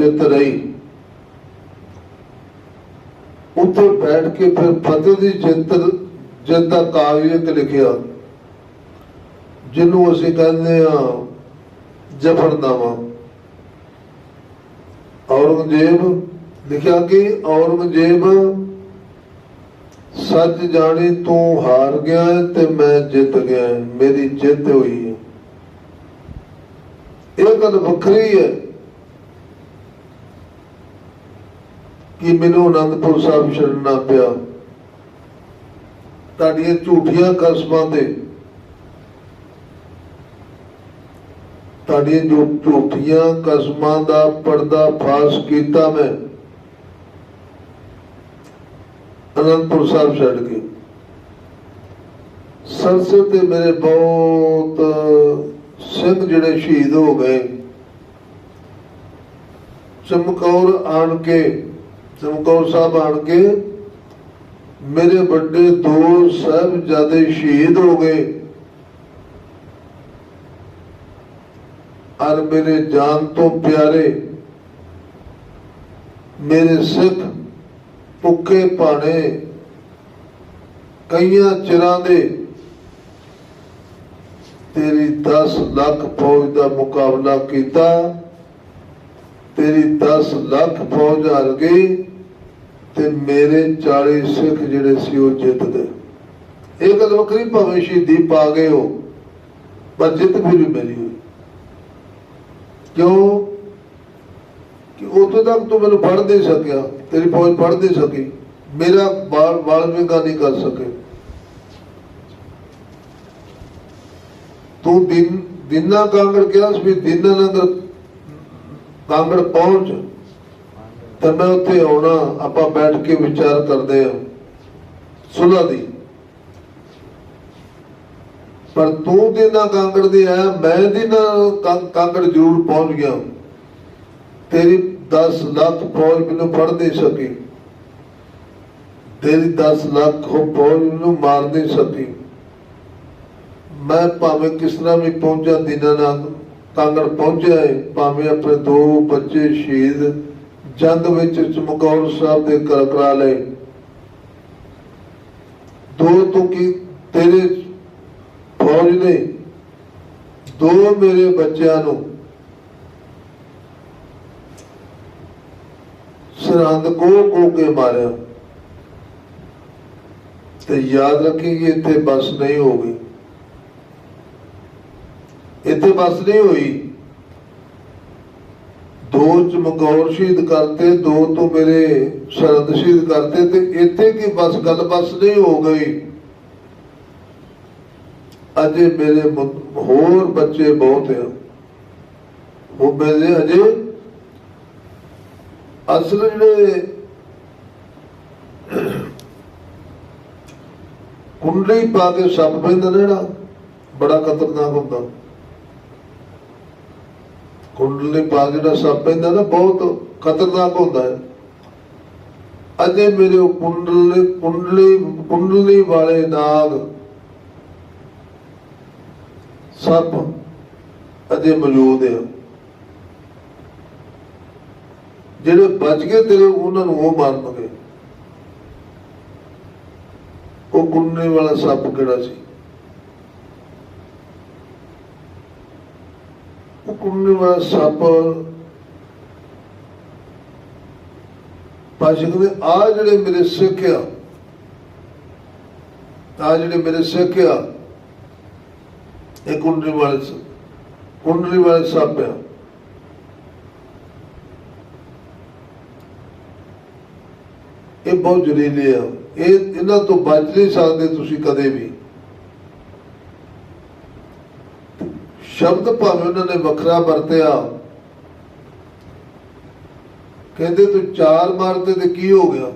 ਜਿੱਤ ਰਹੀ। ਉੱਥੇ ਬੈਠ ਕੇ ਫਿਰ ਫਤਿਹ ਦੀ ਜਿੱਤ ਜਿੱਤ ਦਾ ਕਾਗਜ਼ ਲਿਖਿਆ, ਜਿਹਨੂੰ ਅਸੀਂ ਕਹਿੰਦੇ ਆ ਜਫਰਨਾਮਾ ਔਰੰਗਜ਼ੇਬ ਲਿਖਿਆ ਕਿ ਔਰੰਗਜ਼ੇਬ, ਸੱਚ ਜਾਣੀ ਤੂੰ ਹਾਰ ਗਿਆ ਹੈ ਤੇ ਮੈਂ ਜਿੱਤ ਗਿਆ ਮੇਰੀ ਜਿੱਤ ਹੋਈ ਹੈ ਇਹ ਗੱਲ ਵੱਖਰੀ ਹੈ ਕਿ ਮੈਨੂੰ ਅਨੰਦਪੁਰ ਸਾਹਿਬ ਛੱਡਣਾ ਪਿਆ। ਤੁਹਾਡੀਆਂ ਝੂਠੀਆਂ ਕਸਮਾਂ ਤੇ ਤੁਹਾਡੀਆਂ ਜੋ ਝੂਠੀਆਂ ਕਸਮਾਂ ਦਾ ਪਰਦਾ ਫਾਸ਼ ਕੀਤਾ ਮੈਂ, ਅਨੰਦਪੁਰ ਸਾਹਿਬ ਛੱਡ ਕੇ। ਸਰਸੇ ਤੇ ਮੇਰੇ ਬਹੁਤ ਸਿੰਘ ਜਿਹੜੇ ਸ਼ਹੀਦ ਹੋ ਗਏ। ਚਮਕੌਰ ਆਣ ਕੇ ਚਮਕੌਰ ਸਾਹਿਬ ਆਣ ਕੇ, ਮੇਰੇ ਵੱਡੇ ਦੋ ਸਾਹਿਬਜ਼ਾਦੇ ਸ਼ਹੀਦ ਹੋ ਗਏ। ਔਰ ਮੇਰੇ ਜਾਨ ਤੋਂ ਪਿਆਰੇ, ਮੇਰੇ ਸਿੱਖ ਭੁੱਖੇ ਭਾਣੇ, ਕਈਆਂ ਚਿਰਾਂ ਦੇ ਤੇਰੀ 10 ਲੱਖ ਫੌਜ ਦਾ ਮੁਕਾਬਲਾ ਕੀਤਾ, ਤੇਰੀ 10 ਲੱਖ ਫੌਜ ਹਾਰ ਗਈ। ਤੇ ਮੇਰੇ 40 ਸਿੱਖ ਜਿਹੜੇ ਸੀ ਉਹ ਜਿੱਤ ਗਏ। ਇਹ ਗੱਲ ਵੱਖਰੀ ਭਾਵੇਂ ਸ਼ਹੀਦੀ ਪਾ ਗਏ ਹੋ, ਪਰ ਜਿੱਤ ਫਿਰ ਮੇਰੀ ਹੋਈ ਕਿਉਂ? ਕਿ ਉਦੋਂ ਤੱਕ ਤੂੰ ਮੈਨੂੰ ਫੜ ਨਹੀਂ ਸਕਿਆ, ਤੇਰੀ ਫੌਜ ਫੜ ਨਹੀਂ ਸਕੀ, ਮੇਰਾ ਬਾਲ ਬਾਲ ਵਿੰਗਾ ਨਹੀਂ ਕਰ ਸਕੇ। ਤੂੰ ਦਿਨ ਦਿਨਾ ਕਾਂਗੜ ਕਿਹਾ ਸੀ ਵੀ ਦਿਨਾ ਨਗਰ ਕਾਂਗੜ ਪਹੁੰਚ। ਤੇ ਮੈਂ ਉੱਥੇ ਆਉਣਾ, ਆਪਾਂ ਬੈਠ ਕੇ ਵਿਚਾਰ ਕਰਦੇ ਹਾਂ। ਸੁਲਾ ਦੀ। ਪਰ ਤੂੰ ਦਿਨਾ ਕਾਂਗੜ ਦੇ ਆਇਆ ਮੈਂ ਦਿਨਾ ਕਾਂ- ਕਾਂਗੜ ਜ਼ਰੂਰ ਪਹੁੰਚ ਗਿਆ ਤੇਰੀ 10 ਲੱਖ ਫੌਜ ਮੈਨੂੰ ਫੜ ਨਹੀਂ ਸਕੀ। ਤੇਰੀ 10 ਲੱਖ ਫੌਜ ਮੈਨੂੰ ਮਾਰ ਨਹੀਂ ਸਕੀ। ਮੈਂ ਭਾਵੇਂ ਕਿਸ ਤਰ੍ਹਾਂ ਵੀ ਪਹੁੰਚਾ, ਦਿਨਾਂ ਨਾਲ ਕਾਂਗੜ ਪਹੁੰਚਿਆ ਹੈ ਭਾਵੇਂ ਆਪਣੇ ਦੋ ਬੱਚੇ ਸ਼ਹੀਦ ਜੰਗ ਵਿੱਚ ਚਮਕੌਰ ਸਾਹਿਬ ਦੇ ਕਰਕਰਾ ਲਏ। ਦੋ ਤੋਂ ਕੀ ਤੇਰੇ ਫੌਜ ਨੇ, ਦੋ ਮੇਰੇ ਬੱਚਿਆਂ ਨੂੰ। ਸਰਹੰਦ ਕੋ ਕੋ ਕੇ ਮਾਰਿਆ। ਤੇ ਯਾਦ ਰੱਖੀ ਕਿ ਇੱਥੇ ਬਸ ਨਹੀਂ ਹੋਗੀ ਇੱਥੇ ਬਸ ਨਹੀਂ ਹੋਈ। ਦੋ ਚਮਕੌਰ ਸ਼ਹੀਦ ਕਰਤੇ, ਦੋ ਤੋਂ ਮੇਰੇ ਸਰਹੰਦ ਸ਼ਹੀਦ ਕਰਤੇ ਤੇ ਇੱਥੇ ਕੀ ਬਸ ਗੱਲ ਬਸ ਨਹੀਂ ਹੋ ਗਈ? ਅਜੇ ਮੇਰੇ ਹੋਰ ਬੱਚੇ ਬਹੁਤ ਆ। ਉਹ ਮੇਰੇ ਅਜੇ ਅਸਲ ਜਿਹੜੇ ਕੁੰਡਲੀ ਪਾ ਕੇ ਸੱਪ ਪੈਂਦਾ ਜਿਹੜਾ, ਬੜਾ ਖਤਰਨਾਕ ਹੁੰਦਾ। ਕੁੰਡਲੀ ਪਾ ਕੇ ਜਿਹੜਾ ਸੱਪ ਪੈਂਦਾ ਨਾ, ਬਹੁਤ ਖਤਰਨਾਕ ਹੁੰਦਾ ਹੈ। ਅਜੇ ਮੇਰੇ ਉਹ ਕੁੰਡਲੀ ਕੁੰਡਲੀ ਕੁੰਡਲੀ ਵਾਲੇ ਨਾਗ ਸੱਪ ਅਜੇ ਮੌਜੂਦ ਆ ਜਿਹੜੇ ਬਚ ਗਏ ਤੇਰੇ, ਉਹਨਾਂ ਨੂੰ ਉਹ ਮਾਰਨਗੇ ਉਹ ਕੁੰਨੇ ਵਾਲਾ ਸੱਪ ਕਿਹੜਾ ਸੀ? ਉਹ ਕੁੰਨੇ ਸੱਪ। ਪਾਸ਼ਕ ਦੇ ਆ ਜਿਹੜੇ ਮੇਰੇ ਸਿੱਖ ਆ ਆ ਜਿਹੜੇ ਮੇਰੇ ਸਿੱਖ ਆ, ਇਹ ਕੁੰਡਲੀ ਵਾਲੇ ਕੁੰਡਲੀ ਵਾਲੇ ਸੱਪ ਆ। ਇਹ ਬਹੁਤ ਜ਼ਰੀਲੇ ਆ। ਇਹ ਇਹਨਾਂ ਤੋਂ ਬਚ ਨਹੀਂ ਸਕਦੇ ਤੁਸੀਂ ਕਦੇ ਵੀ। ਸ਼ਬਦ ਭਾਵੇਂ ਉਹਨਾਂ ਨੇ ਵੱਖਰਾ ਵਰਤਿਆ। ਕਹਿੰਦੇ ਤੂੰ ਚਾਰ ਮਾਰਦੇ ਤੇ ਕੀ ਹੋ ਗਿਆ?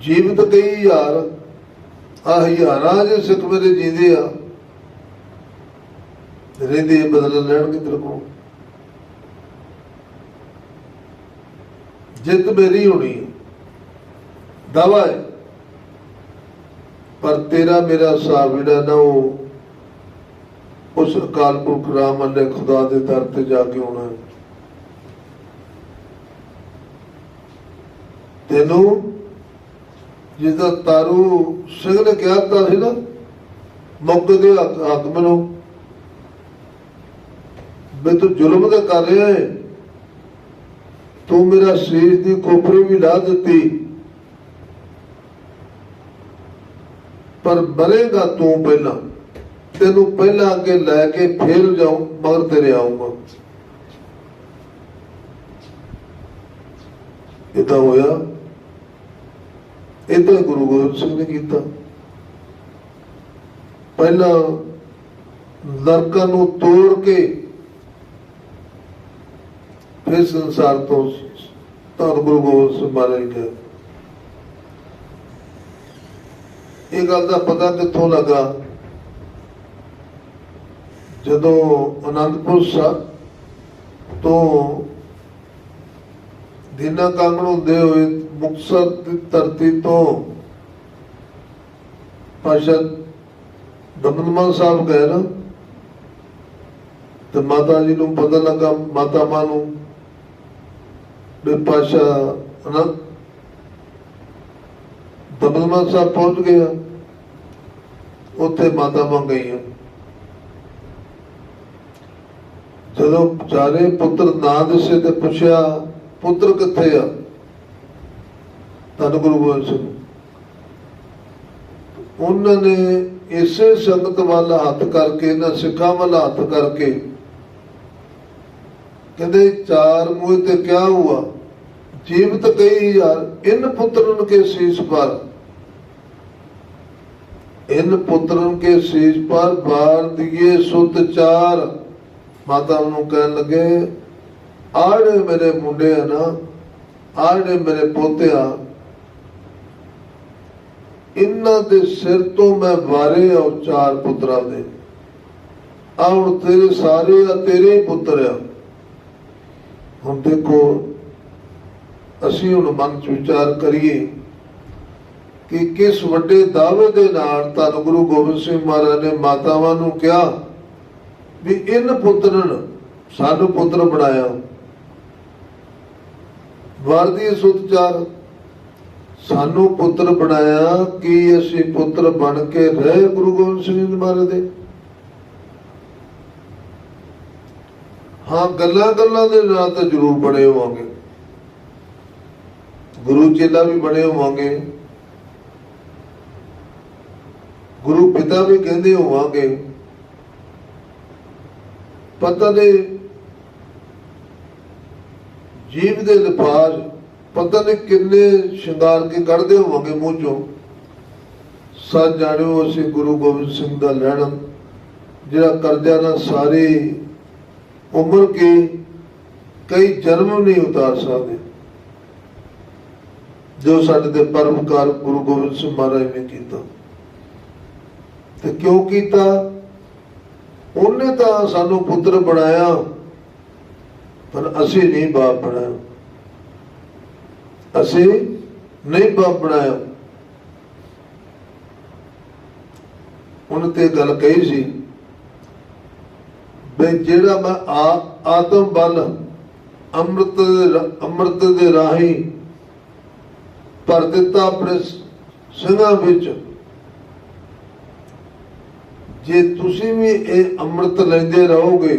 ਜੀਵਤ ਕਈ ਯਾਰ ਆ ਹਜ਼ਾਰਾਂ ਜੇ ਸਿੱਖ ਮੇਰੇ ਜੀਂਦੇ ਆ। ਰਹਿੰਦੇ ਬਦਲ ਲੈਣਗੇ ਤੇਰੇ ਕੋਲ? ਜਿੱਤ ਮੇਰੀ ਹੋਣੀ ਦਾਵਾ ਹੈ। ਪਰ ਤੇਰਾ ਮੇਰਾ ਹਿਸਾਬ ਜਿਹੜਾ ਨਾ ਉਹ ਉਸ ਅਕਾਲ ਪੁਰਖ ਰਾਮ ਅੱਲੇ ਖੁਦਾ ਦੇ ਦਰ ਤੇ ਜਾ ਕੇ ਆਉਣਾ। ਹੈ ਤੈਨੂੰ ਜਿਹਦਾ ਤਾਰੂ ਸਿੰਘ ਨੇ ਕਿਹਾ ਤਾਂ ਸੀ ਨਾ ਮੌਕੇ ਦੇ ਹਾਕਮ ਨੂੰ ਵੀ ਤੂੰ ਜ਼ੁਲਮ ਤਾਂ ਕਰ ਰਿਹਾ ਹੈ ਤੂੰ ਮੇਰਾ ਸ਼ੀਸ਼ ਦੀ ਕੋਪਰੀ ਵੀ ਲਾ ਦਿੱਤੀ। ਪਰ ਮਰੇਗਾ ਤੂੰ ਪਹਿਲਾਂ। ਤੈਨੂੰ ਪਹਿਲਾਂ ਅੱਗੇ ਲੈ ਕੇ ਫੇਰ ਜਾਉਂ ਮਗਰ ਤੇਰੇ ਆਉਂਗਾ ਤਾਂ ਹੋਇਆ। ਇਹ ਤਾਂ ਗੁਰੂ ਗੋਬਿੰਦ ਸਿੰਘ ਨੇ ਕੀਤਾ। ਪਹਿਲਾਂ ਨਰਕਾਂ ਨੂੰ ਤੋੜ ਕੇ ਫਿਰ ਸੰਸਾਰ ਤੋਂ ਧੰਨ ਗੁਰੂ ਗੋਬਿੰਦ ਸਿੰਘ ਮਹਾਰਾਜ ਗਏ ਇਹ ਗੱਲ ਦਾ ਪਤਾ ਕਿੱਥੋਂ ਲੱਗਾ? ਜਦੋਂ ਅਨੰਦਪੁਰ ਸਾਹਿਬ ਤੋਂ ਦਿਨਾ ਕਾਂਗੜ ਹੁੰਦੇ ਹੋਏ ਮੁਕਤਸਰ ਦੀ ਧਰਤੀ ਤੋਂ ਪਾਸ਼ਾ ਦਮਨਮਾਨ ਸਾਹਿਬ ਗਏ ਨਾ, ਤੇ ਮਾਤਾ ਜੀ ਨੂੰ ਪਤਾ ਲੱਗਾ, ਮਾਤਾ ਮਾਂ ਨੂੰ, ਵੀ ਪਾਸ਼ਾ ਅਨੰਦ ਦਮਨਮਾਨ ਸਾਹਿਬ ਪਹੁੰਚ ਗਿਆ ਉੱਥੇ ਮਾਤਾ ਮਾਂ ਗਈਆਂ ਜਦੋਂ ਚਾਰੇ ਪੁੱਤਰ ਨਾ ਦਿਸੇ ਤੇ ਪੁੱਛਿਆ, ਪੁੱਤਰ ਕਿੱਥੇ ਆ? ਧੰਨ ਗੁਰੂ ਗੋਬਿੰਦ ਸਿੰਘ। ਉਹਨਾਂ ਨੇ ਇਸੇ ਸੰਗਤ ਵੱਲ ਹੱਥ ਕਰਕੇ, ਇਹਨਾਂ ਸਿੱਖਾਂ ਵੱਲ ਹੱਥ ਕਰਕੇ ਕਹਿੰਦੇ, ਚਾਰ ਮੂਹ ਤੇ ਕਿਆ ਹੁਆ ਜੀਵਤ ਕਈ ਯਾਰ ਇਨ ਪੁੱਤਰਨ ਕੇ ਸੀਸ ਪਰ ਇਨ ਪੁੱਤਰਨ ਕੇ ਸੀਸ ਪਰ ਬਾਰ ਦਿਏ ਸੁਤ ਚਾਰ। ਮਾਤਾ ਨੂੰ ਕਹਿਣ ਲੱਗੇ, ਆੜੇ ਮੇਰੇ ਮੁੰਡੇ ਆ ਨਾ, ਆੜੇ ਮੇਰੇ ਪੋਤੇ ਆ ਇਹਨਾਂ ਦੇ ਸਿਰ ਤੋਂ ਮੈਂ ਵਾਰੇ ਆ ਉਹ ਚਾਰ ਪੁੱਤਰਾਂ ਦੇ। ਆ ਹੁਣ ਤੇਰੇ ਸਾਰੇ ਆ, ਤੇਰੇ ਪੁੱਤਰ ਆ। ਹੁਣ ਦੇਖੋ ਅਸੀਂ ਹੁਣ ਮਨ ਚ ਵਿਚਾਰ ਕਰੀਏ ਕਿ ਕਿਸ ਵੱਡੇ ਦਾਅਵੇ ਦੇ ਨਾਲ ਧੰਨ ਗੁਰੂ ਗੋਬਿੰਦ ਸਿੰਘ ਮਹਾਰਾਜ ਨੇ ਮਾਤਾਵਾਂ ਨੂੰ ਕਿਹਾ ਵੀ ਇਨ ਪੁੱਤਰਨ ਸਾਨੂੰ ਪੁੱਤਰ ਬਣਾਇਆ। ਵਰਦੀ ਸੁਤਚਾਰ ਸਾਨੂੰ ਪੁੱਤਰ ਬਣਾਇਆ ਕਿ ਅਸੀਂ ਪੁੱਤਰ ਬਣ ਕੇ ਰਹੇ ਗੁਰੂ ਗੋਬਿੰਦ ਸਿੰਘ ਜੀ ਮਹਾਰਾਜ ਦੇ। ਹਾਂ ਗੱਲਾਂ ਗੱਲਾਂ ਦੇ ਨਾਲ ਤਾਂ ਜ਼ਰੂਰ ਬਣੇ ਹੋਵਾਂਗੇ। ਗੁਰੂ ਚੇਲਾ ਵੀ ਬਣੇ ਹੋਵਾਂਗੇ। ਗੁਰੂ ਪਿਤਾ ਵੀ ਕਹਿੰਦੇ ਹੋਵਾਂਗੇ। ਪਤਾ ਨਹੀਂ ਜੀਵ ਦੇ ਲਿਫਾਜ਼, ਪਤਾ ਨਹੀਂ ਕਿੰਨੇ ਸ਼ਿੰਗਾਰ ਕੇ ਕੱਢਦੇ ਹੋਵਾਂਗੇ ਮੂੰਹ ਚੋਂ। ਸੱਚ ਜਾਣਿਓ, ਅਸੀਂ ਗੁਰੂ ਗੋਬਿੰਦ ਸਿੰਘ ਦਾ ਲੈਣਾ ਜਿਹੜਾ ਕਰਜ਼ਾ ਨਾ ਸਾਰੀ ਉਮਰ ਕੇ ਕਈ ਜਨਮ ਨਹੀਂ ਉਤਾਰ ਸਕਦੇ। ਜੋ ਸਾਡੇ ਤੇ ਪਰਮਕਾਰ ਗੁਰੂ ਗੋਬਿੰਦ ਸਿੰਘ ਮਹਾਰਾਜ ਨੇ ਕੀਤਾ। ਤੇ ਕਿਉਂ ਕੀਤਾ? ਉਹਨੇ ਤਾਂ ਸਾਨੂੰ ਪੁੱਤਰ ਬਣਾਇਆ, ਪਰ ਅਸੀਂ ਨਹੀਂ ਬਾਪ ਬਣਾਇਆ। ਅਸੀਂ ਨਹੀਂ ਬਾਪ ਬਣਾਇਆ। ਉਹਨੇ ਤੇ ਗੱਲ ਕਹੀ ਸੀ ਵੀ ਜਿਹੜਾ ਮੈਂ ਆ- ਆਤਮ ਬਲ ਅੰਮ੍ਰਿਤ ਦੇ ਅੰਮ੍ਰਿਤ ਦੇ ਰਾਹੀਂ ਭਰ ਦਿੱਤਾ ਆਪਣੇ ਸਿੰਘਾਂ ਵਿੱਚ। ਜੇ ਤੁਸੀਂ ਵੀ ਇਹ ਅੰਮ੍ਰਿਤ ਲੈਂਦੇ ਰਹੋਗੇ,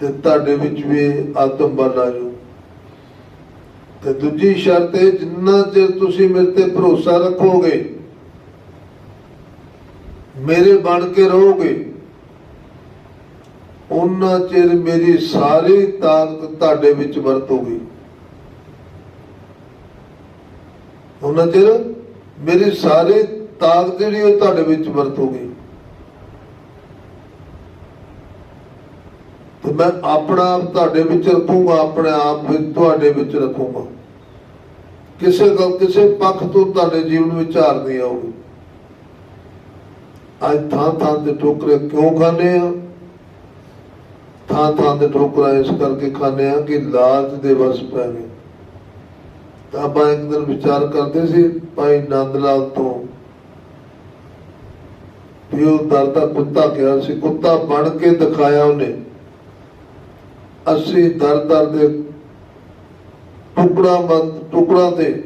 ਤੇ ਤੁਹਾਡੇ ਵਿੱਚ ਵੀ ਇਹ ਆਤਮ ਬਲ ਆ ਜਾਊ। ਤੇ ਦੂਜੀ ਸ਼ਰਤ ਹੈ ਜਿੰਨਾ ਚਿਰ ਤੁਸੀਂ ਮੇਰੇ ਤੇ ਭਰੋਸਾ ਰੱਖੋਗੇ, ਮੇਰੇ ਬਣ ਕੇ ਰਹੋਗੇ ਉਹਨਾਂ ਚਿਰ ਮੇਰੀ ਸਾਰੀ ਤਾਕਤ ਤੁਹਾਡੇ ਵਿੱਚ ਵਰਤੋਗੀ। ਉਹਨਾਂ ਚਿਰ ਮੇਰੀ ਸਾਰੀ ਤਾਕਤ ਜਿਹੜੀ ਉਹ ਤੁਹਾਡੇ ਵਿੱਚ ਵਰਤੂਗੀ ਤੇ ਮੈਂ ਆਪਣਾ ਆਪ ਤੁਹਾਡੇ ਵਿੱਚ ਰੱਖੂੰਗਾ, ਆਪਣੇ ਆਪ ਵਿੱਚ ਤੁਹਾਡੇ ਵਿੱਚ ਰੱਖੂੰਗਾ। ਕਿਸੇ ਗੱਲ ਕਿਸੇ ਪੱਖ ਤੋਂ ਤੁਹਾਡੇ ਜੀਵਨ ਵਿੱਚ ਹਾਰ ਨਹੀਂ ਆਉਗੀ ਅੱਜ ਥਾਂ ਥਾਂ ਤੇ ਠੋਕਰੇ ਕਿਉਂ ਖਾਂਦੇ ਆ? ਥਾਂ ਥਾਂ ਤੇ ਠੋਕਰਾਂ ਇਸ ਕਰਕੇ ਖਾਂਦੇ ਆ ਕਿ ਲਾਲਚ ਦੇ ਵਸ ਪੈ ਗਏ। ਤਾਂ ਆਪਾਂ ਇੱਕ ਦਿਨ ਵਿਚਾਰ ਕਰਦੇ ਸੀ, ਭਾਈ ਨੰਦ ਲਾਲ ਤੋਂ। ਵੀ ਉਹ ਦਰ ਦਾ ਕੁੱਤਾ ਕਿਹਾ ਸੀ, ਕੁੱਤਾ ਬਣ ਕੇ ਦਿਖਾਇਆ ਉਹਨੇ। ਅਸੀਂ ਦਰ ਦਰ ਦੇ ਟੁਕੜਾ ਮਤ ਟੁਕੜਾ ਤੇ